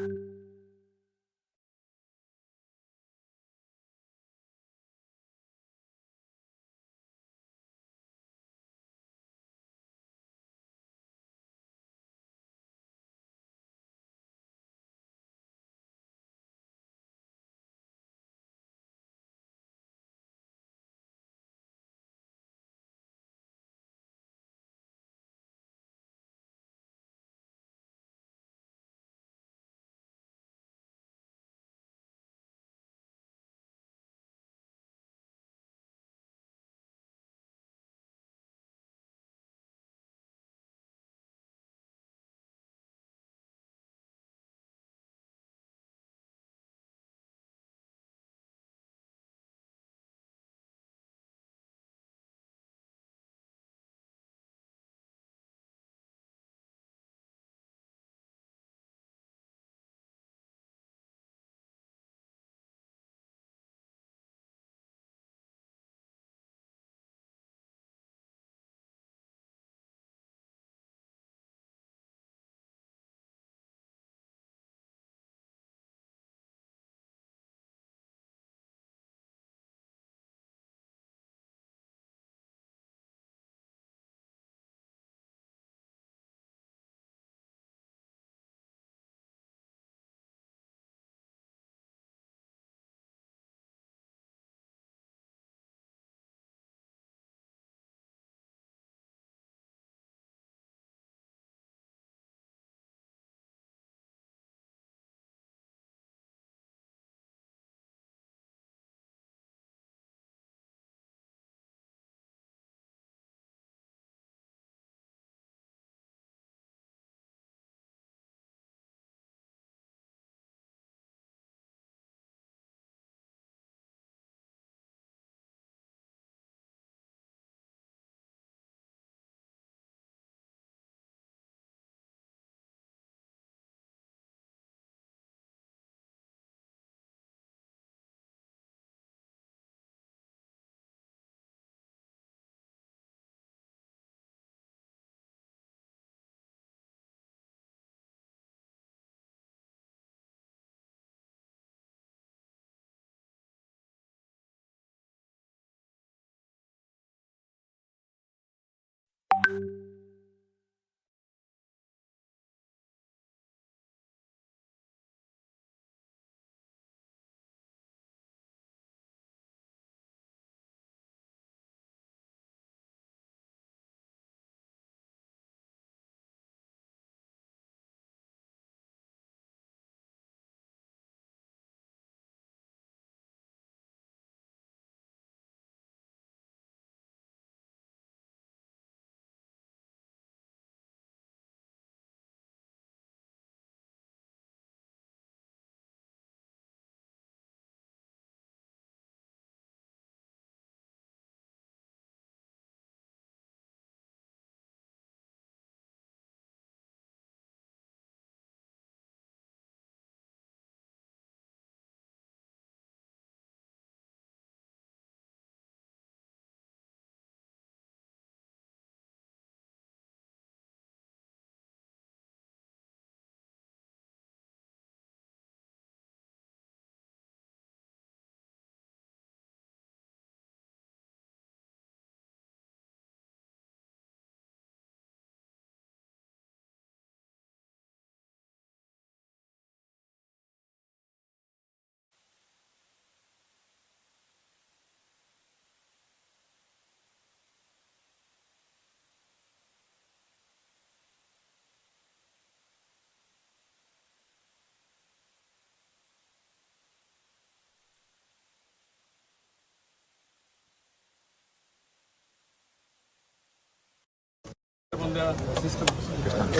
you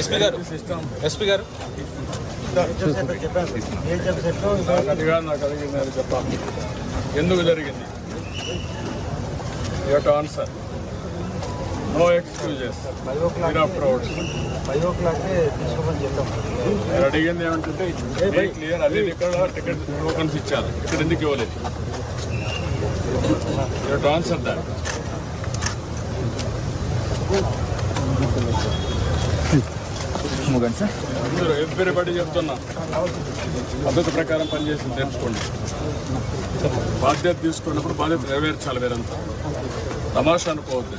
SP గారు. SP గారు. నాకు అది కాదు నాకు అడిగింది అది చెప్పాలి. ఎందుకు జరిగింది? యొక్క answer no excuses of crowds five ఓ క్లాక్కి తీసుకోమని చెప్పాం నేను అడిగింది ఏమంటే క్లియర్ అది ఇక్కడ టికెట్ టోకన్స్ ఇచ్చారు. ఇక్కడ ఎందుకు ఇవ్వలేదు? యూట్ ఆన్సర్ దాట్ అందరూ ఎవ్రీబడి చెప్తున్నా? పద్ధతి ప్రకారం పనిచేసి నేర్చుకోండి బాధ్యత తీసుకున్నప్పుడు బాధ్యత నెరవేర్చాలి వేరంతా తమాషా అనుకోవద్దు.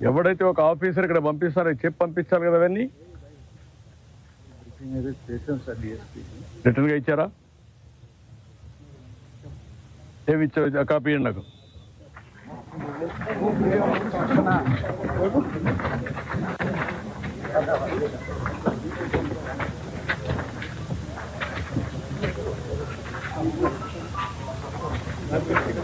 ఎవడైతే ఒక ఆఫీసర్ ఇక్కడ పంపిస్తారో చెప్పి పంపించాలి కదా అవన్నీ? రిటర్న్గా ఇచ్చారా? ఏమి ఇచ్చావు కాపీ ఇవ్వండి నాకు. ఏ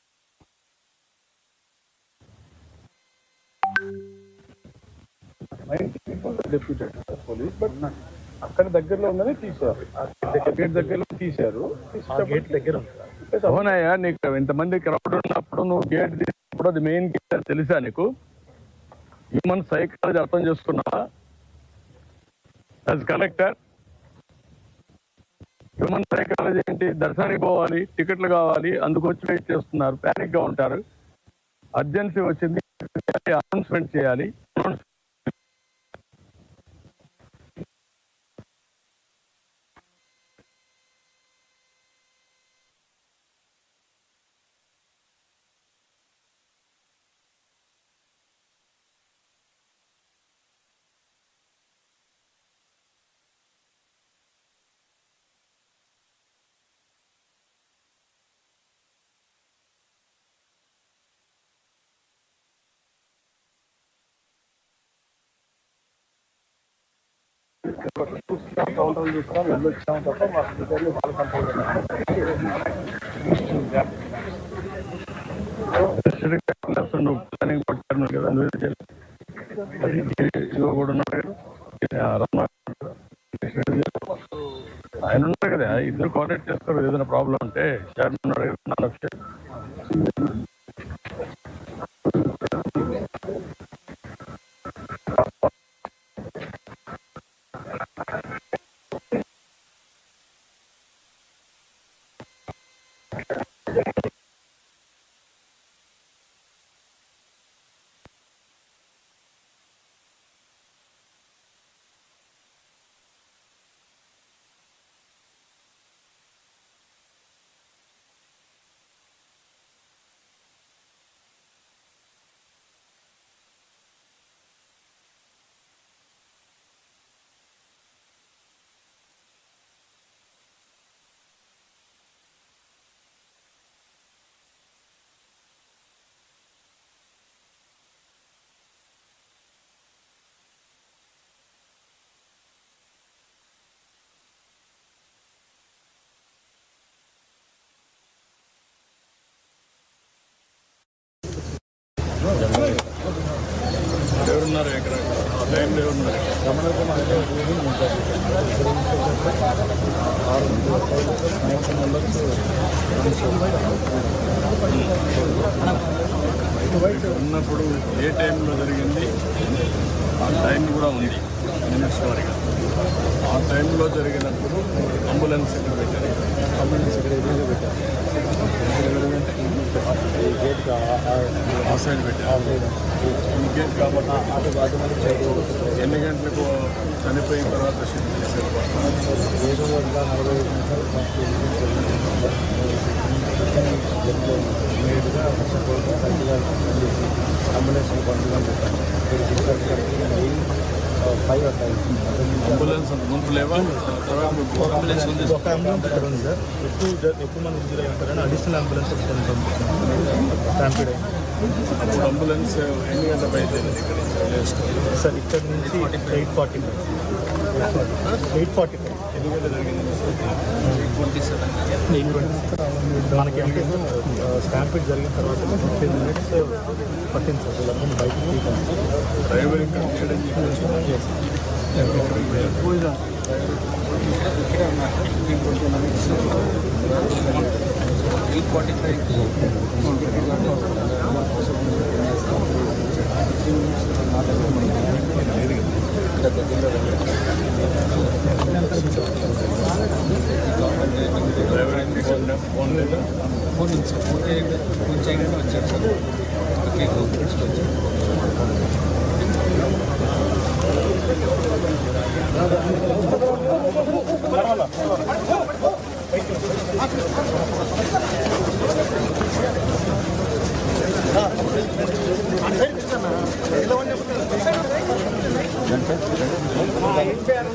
బట్ అక్కడ దగ్గరలో ఉందని తీశారు. గేట్ దగ్గరలో తీశారు. గేట్ దగ్గర అవునయ్యా నీకు ఇంతమంది క్రౌడ్ ఉన్నప్పుడు నువ్వు గేట్ తీసినప్పుడు అది మెయిన్ గేట్ అని తెలుసా నీకు? హ్యూమన్ సైకాలజీ అర్థం చేసుకున్నావా? కలెక్టర్ హ్యూమన్ సైకాలజీ ఏంటి? దర్శనానికి పోవాలి టికెట్లు కావాలి అందుకు వచ్చి వెయిట్ చేస్తున్నారు ప్యానిక్గా ఉంటారు. అర్జెన్సీ వచ్చింది అనౌన్స్మెంట్ చేయాలి. కౌంటర్లు చూస్తున్నాం వెళ్ళొచ్చాం తప్ప మా అధికారులు వాళ్ళ కంట్రోల్ ప్లానింగ్ పట్టాను కదా నువ్వు కూడా ఉన్నాడు ఆయన ఉన్నారు కదా ఇద్దరు కోఆర్డినేట్ చేస్తారు ఏదైనా ప్రాబ్లం ఉంటే చైర్మన్ ఉన్నాడు ఉన్నప్పుడు ఏ టైంలో జరిగింది ఆ టైం కూడా ఉంది మినిట్స్ వారిగా ఆ టైంలో జరిగినప్పుడు అంబులెన్స్ ఇక్కడ పెట్టారు అంబులెన్స్ ఇక్కడ ఎదురుగా పెట్టారు ఈ గేట్ ఆ సైడ్ పెట్టారు కాబట్టి ఎన్ని గంటలకు చనిపోయిన తర్వాత ఏడు వందల నలభై నిమిషాలు ఫస్ట్ ఇమీడియట్గా సపోర్ట్ కరెక్ట్గా పనిచేసి అంబులెన్స్ ఫైవ్ అవుతాయి ముందు లేవా అంబులెన్స్ ఉంది. ఒక అంబులెన్స్ ఇక్కడ ఉంది సార్. ఎక్కువ ఎక్కువ మంది ఇంజూర్ అడిషనల్ అంబులెన్స్ ఒకటి స్టాంపీడ్ అయింది. అప్పుడు అంబులెన్స్ ఎన్ని గంటల వదిలేసుకొని సార్ ఇక్కడ నుంచి eight forty five. Eight forty five ఎన్ని గంటలు జరిగింది ట్వంటీ సెవెన్ మనకి స్టాంపీడ్ జరిగిన తర్వాత ఫిఫ్టీన్ మినిట్స్ పట్టింది సార్ వీళ్ళందరినీ బయటకు తీయడానికి డ్రైవర్ ఇక్కడ చేయడం చెప్పి డ్రైవర్కి ఫోన్ ఫోన్ లేదా ఫోన్ నుంచి ఫోన్ చేయగానే ఫోన్ చేయగానే వచ్చారు సార్ కేక్ తీసుకొచ్చారు ఆన్లైన్లో పెట్టాను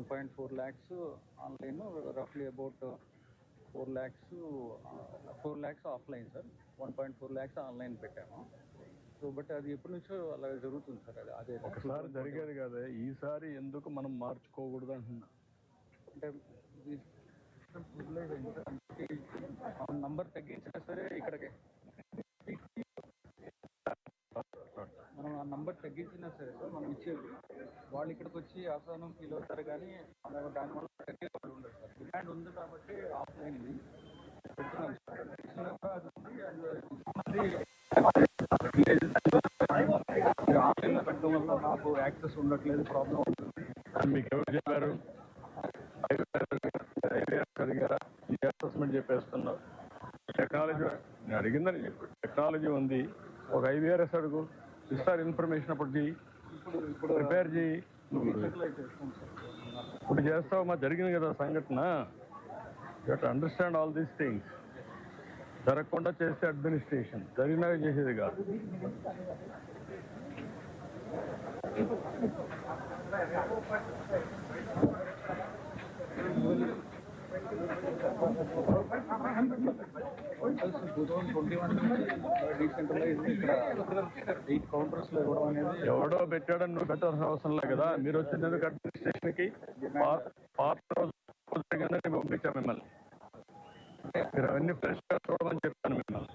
one point four lakhs online రఫ్లీ about four lakhs four lakhs offline sir one point four lakhs online పెట్టాము. సో బట్ అది ఎప్పటి నుంచో అలా జరుగుతుంది సార్ అది అదే ఒకసారి జరిగేది కదా ఈసారి ఎందుకు మనం మార్చుకోకూడదు అంటున్నా? అంటే నంబర్ తగ్గించినా సరే ఇక్కడికి నంబర్ తగ్గించినా సరే సార్ మనం ఇచ్చేది. వాళ్ళు ఇక్కడికి వచ్చి అసహనం ఫీల్ అవుతారు కానీ దానివల్ల తగ్గే వాళ్ళు ఉండదు సార్. డిమాండ్ ఉంది కాబట్టి ఆఫ్లైన్ ఇది. పెడుతున్నాం సార్. అది ఉంది. ఆన్లైన్లో పెట్టడం వల్ల నాకు యాక్సెస్ ఉండట్లేదు ప్రాబ్లం మీకు ఎవరు చెప్పారు అడిగారా ఈ అసెస్మెంట్ చెప్పేస్తున్నావు టెక్నాలజీ నేను అడిగిందని చెప్పు టెక్నాలజీ ఉంది ఒక ఐవీఆర్ఎస్ అడుగు అప్పుడు చెయ్యి ఇప్పుడు ప్రిపేర్ చేయి. ఇప్పుడు చేస్తావు మా జరిగింది కదా సంఘటన. You understand all these things జరగకుండా చేస్తే అడ్మినిస్ట్రేషన్ జరిగినాక చేసేది కాదు. ఎవడో పెట్టాడని నువ్వు పెట్టాల్సిన అవసరం లేదు కదా. మీరు వచ్చినందుకు అడ్మినిస్ట్రేషన్కి పాత రోజు పంపించాం మిమ్మల్ని. మీరు అవన్నీ ఫ్రెష్గా చూడమని చెప్పాను మిమ్మల్ని.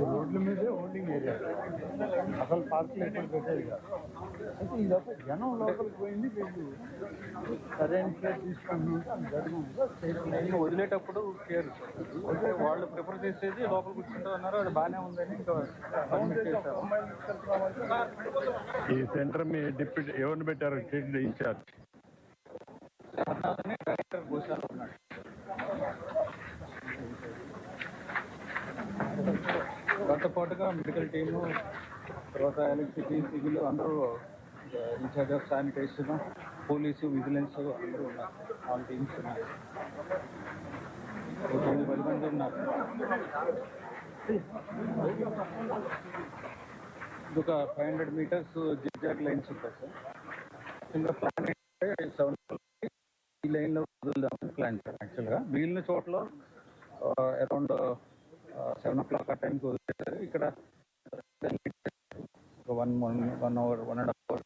రోడ్ల మీదే హోల్డింగ్ ఏరియా. అసలు పార్కులు ఎక్కడ పెట్టేది కాదు. అయితే ఇదొక జనం లోపలికి పోయింది వీళ్ళు సరైన కేర్ వదిలేటప్పుడు కేర్ వాళ్ళు ప్రిఫర్ చేసేది లోపల కూర్చుంటూ ఉన్నారు అది బాగానే ఉందని ఈ సెంటర్ మీ డిప్యూటీ ఎవరిని పెట్టారు? TT incharge. దాంతో పాటుగా మెడికల్ టీము తర్వాత ఎలక్ట్రిసిటీ సివిల్ అందరూ incharge of sanitation police vigilance అందరూ ఉన్నారు. ఆల్ టీమ్స్ ఉన్నారు. ఒక తొమ్మిది పది మంది ఉన్నారు. ఇది ఒక five hundred metres zigzag lines ఉంటాయి సార్. ఇంకా ప్లాన్ ఏంటంటే సెవెన్ ఈ లైన్లో వదులుదామని ప్లాన్ సార్ యాక్చువల్గా మిగిలిన చోట్ల అరౌండ్ సెవెన్ ఓ క్లాక్ ఆ టైంకి వదిలేస్తారు ఇక్కడ one one one hour one and half hour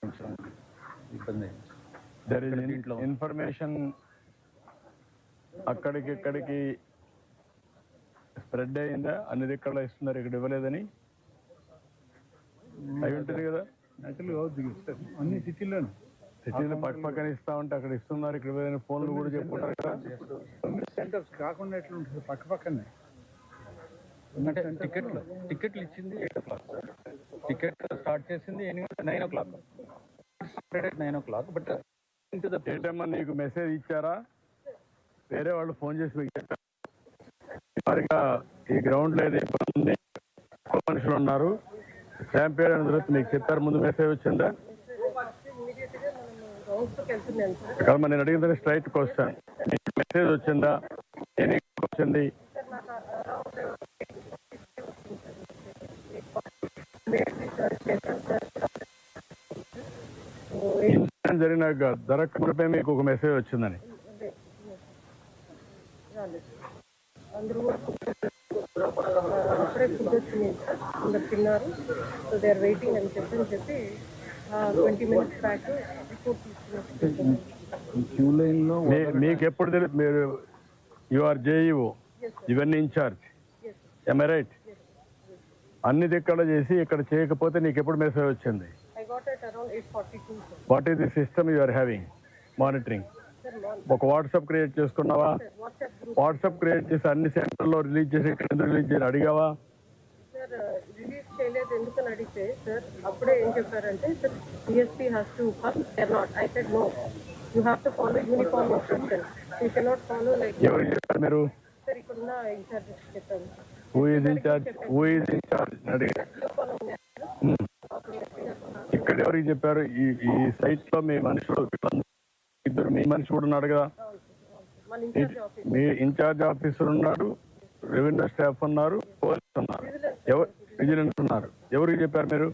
కొంచెం ఇబ్బంది. There is. ఇన్ఫర్మేషన్ అక్కడికి ఇక్కడికి స్ప్రెడ్ అయిందా? అన్ని దిక్కల్లో ఇస్తున్నారు ఇక్కడ ఇవ్వలేదని? అయి ఉంటుంది కదా? యాక్చువల్గా అన్ని సిటీలోనే సిటీలో పక్క పక్కన ఇస్తా ఉంటే అక్కడ ఇస్తున్నారు ఇక్కడ ఫోన్లు కూడా చెప్పుకుంటారు కదా. సెంటర్స్ కాకుండా ఎట్లా ఉంటుంది? పక్క పక్కనే. అంటే టికెట్లు టికెట్లు ఇచ్చింది eight o'clock ticket start చేసింది nine o'clock nine o'clock but ఏంటమ్మా నీకు మెసేజ్ ఇచ్చారా? వేరే వాళ్ళు ఫోన్ చేసి మీకు చెప్పారు? ఈ గ్రౌండ్లో ఏదో ఇబ్బంది మనుషులు ఉన్నారు. అయిన తర్వాత మీకు చెప్పారు ముందు మెసేజ్ వచ్చిందా? కాదు నేను అడిగిన స్ట్రైట్ క్వశ్చన్ మెసేజ్ వచ్చిందా? వచ్చింది? ఇన్సిడెంట్ జరిగినాక దొరకకపోతే మీకు ఒక మెసేజ్ వచ్చిందని. అందరూ తిన్నారు. సో దే ఆర్ వెయిటింగ్ అని చెప్పని చెప్పి ట్వంటీ మినిట్స్ బ్యాక్ మీకు ఎప్పుడు తెలుసు మీరు యు ఆర్ జేఈఓ ఇవన్నీ ఇన్ఛార్జ్ ఎంఐ రైట్ అన్ని దిక్కడ చేసి ఇక్కడ చేయకపోతే నీకు ఎప్పుడు మెసేజ్ వచ్చింది what is the system you are having monitoring ఒక వాట్సాప్ క్రియేట్ చేసుకున్నావా? వాట్సాప్ క్రియేట్ చేసి అన్ని సెంటర్లో రిలీజ్ చేసి ఇక్కడ రిలీజ్ చేసి అడిగావా? సార్ రిలీజ్ చేయలేదు ఎందుకని అడిగితే సార్ అప్పుడే ఏం చెప్పారంటే sir DSP has to come they not I said no you have to follow uniform instruction you cannot follow like మీరు? సార్ చెప్పాను. Who is incharge who incharge అడిగా ఇక్కడ ఎవరికి చెప్పారు? ఈ ఈ సైట్లో మీ మనుషులు ఇద్దరు మీ మనిషి కూడా ఉన్నాడు కదా. మీ ఇన్ఛార్జ్ ఆఫీసర్ ఉన్నాడు రెవెన్యూ స్టాఫ్ ఉన్నారు పోలీస్ ఉన్నారు. ఎవరు విజిలెన్స్ ఉన్నారు ఎవరికి చెప్పారు మీరు?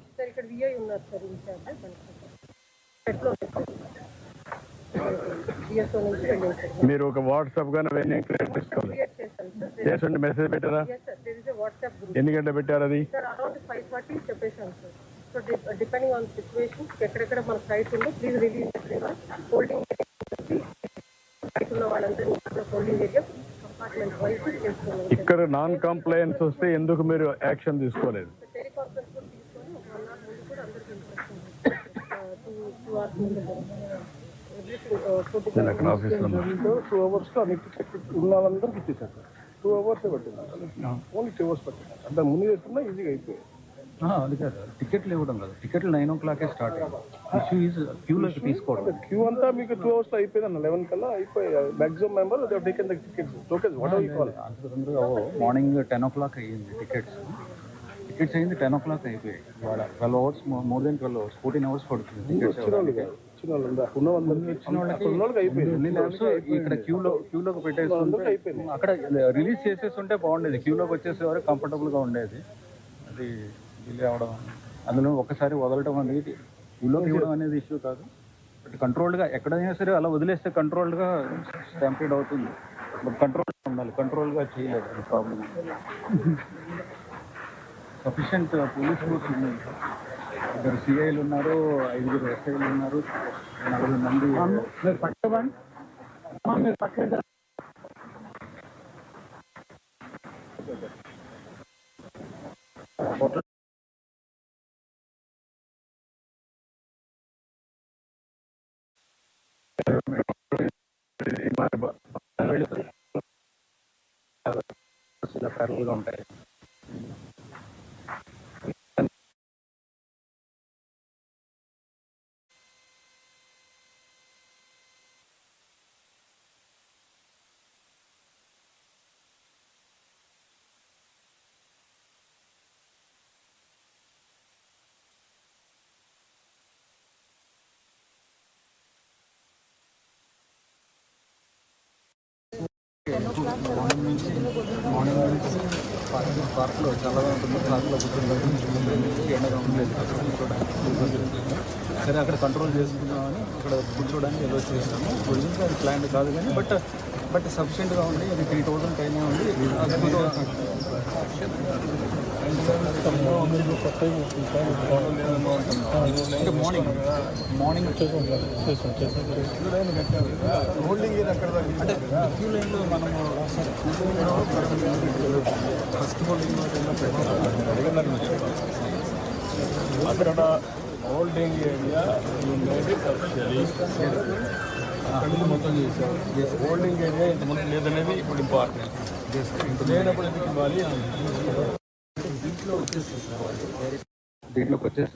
మీరు ఒక వాట్సాప్ గానే అవన్నీ క్రియేట్ చేసుకోవాలి చేసండి మెసేజ్ పెట్టారా? ఎన్ని గంటలు పెట్టారు అది? సో డిపెండింగ్ ఆన్ సిచ్యువేషన్ ఎక్కడెక్కడ మన సైట్ ఉందో ప్లీజ్ రిలీజ్ హోల్డింగ్ వాళ్ళందరినీ హోల్డింగ్ ఏరియా ఇక్కడ నాన్ కంప్లైన్స్ వస్తే ఎందుకు మీరు యాక్షన్ తీసుకోలేదు? నేను అక్కడ ఆఫీస్లో టూ అవర్స్ ఉన్న వాళ్ళందరికీ ఇచ్చేసారు సార్ టూ అవర్స్ పట్టింది. ఓన్లీ టూ అవర్స్ పట్టింది. అంటే ముందు చేసుకున్నా ఈజీగా అయిపోయింది. అది కాదు టికెట్లు ఇవ్వడం కాదు. టికెట్లు నైన్ ఓ క్లాకే స్టార్ట్ ఇష్యూ ఈజ్ క్యూలోకి తీసుకోవడం. క్యూ అంతా మీకు టూ అవర్స్లో అయిపోయింది అన్న లెవెన్ కల్లా అయిపోయి maximum member taken the tickets. Tokens what call morning ten o'clock అయ్యింది టికెట్స్. టికెట్స్ అయింది టెన్ ఓ క్లాక్ అయిపోయాయి. ఇవాళ twelve hours more than twelve hours fourteen hours పడుతుంది టికెట్స్ ఇక్కడ క్యూలో క్యూలోకి పెట్టేసి అక్కడ రిలీజ్ చేసేసి ఉంటే బాగుండేది. క్యూలోకి వచ్చేసే వరకు కంఫర్టబుల్గా ఉండేది. అది డిలే అవడం అందులో ఒకసారి వదలటం అనేది ఊళ్ళో ఇవ్వడం అనేది ఇష్యూ కాదు. బట్ కంట్రోల్డ్గా ఎక్కడైనా సరే అలా వదిలేస్తే కంట్రోల్డ్గా స్టాంపేడ్ అవుతుంది. బట్ కంట్రోల్ ఉండాలి. కంట్రోల్గా చేయలేదు ప్రాబ్లం సఫిషియంట్ పోలీస్ ఫోర్స్ ఉంది. ఇద్దరు సిఐలు ఉన్నారు ఐదుగురు ఎస్ఐలు ఉన్నారు నలభై మంది మీరు మీరు la పార్క్లో చాలా ఉంటుంది పార్క్లో కూర్చోడానికి ఎండగా ఉండలేదు సరే అక్కడ కంట్రోల్ చేసుకుందామని అక్కడ కూర్చోడానికి ఏదో చేస్తాము గురించి అది ప్లాన్ కాదు కానీ బట్ బట్ సఫిషియెంట్గా ఉంది అది త్రీ థౌసండ్ పైన ఉంది. అది టూ అంటే మార్నింగ్. మార్నింగ్ హోల్డింగ్ అంటే క్యూ లైన్లో మనము ఫస్ట్ హోల్డింగ్ అక్కడ హోల్డింగ్ ఏరియా మొత్తం చేశారు హోల్డింగ్ ఏరియా ఇంతకుముందు లేదనేది ఇప్పుడు ఇంపార్టెంట్ లేనప్పుడు ఎందుకు ఇవ్వాలి దీంట్లోకి వచ్చేసి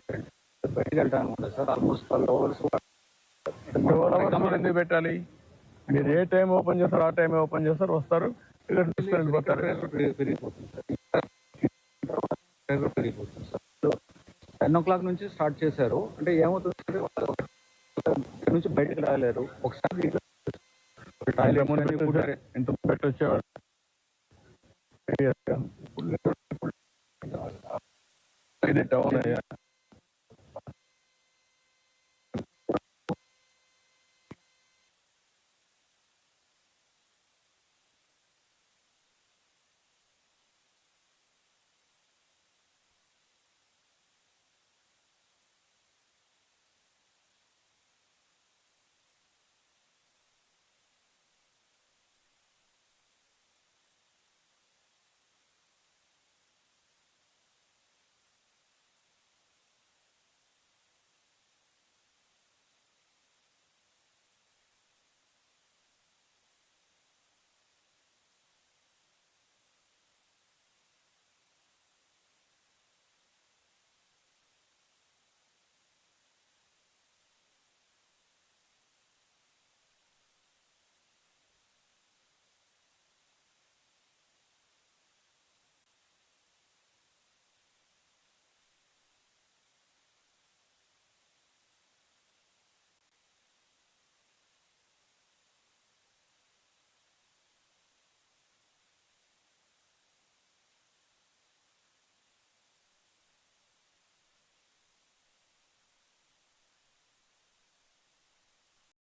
బయటకు వెళ్తాను అనమాట సార్. ఆల్మోస్ట్ ట్వెల్వ్ అవర్స్ ఎందుకు పెట్టాలి? మీరు ఏ టైం ఓపెన్ చేస్తారో ఆ టైం ఓపెన్ చేస్తారు వస్తారు ఇక్కడ తీసుకొని వెళ్ళిపోతారు. పెరిగిపోతుంది సార్ టెన్ ఓ క్లాక్ నుంచి స్టార్ట్ చేశారు. అంటే ఏమవుతుంది? నుంచి బయటకు రాలేరు ఒకసారి. ఇంతకుముందు పెట్టి వచ్చేవాడు టౌన్ అయ్యా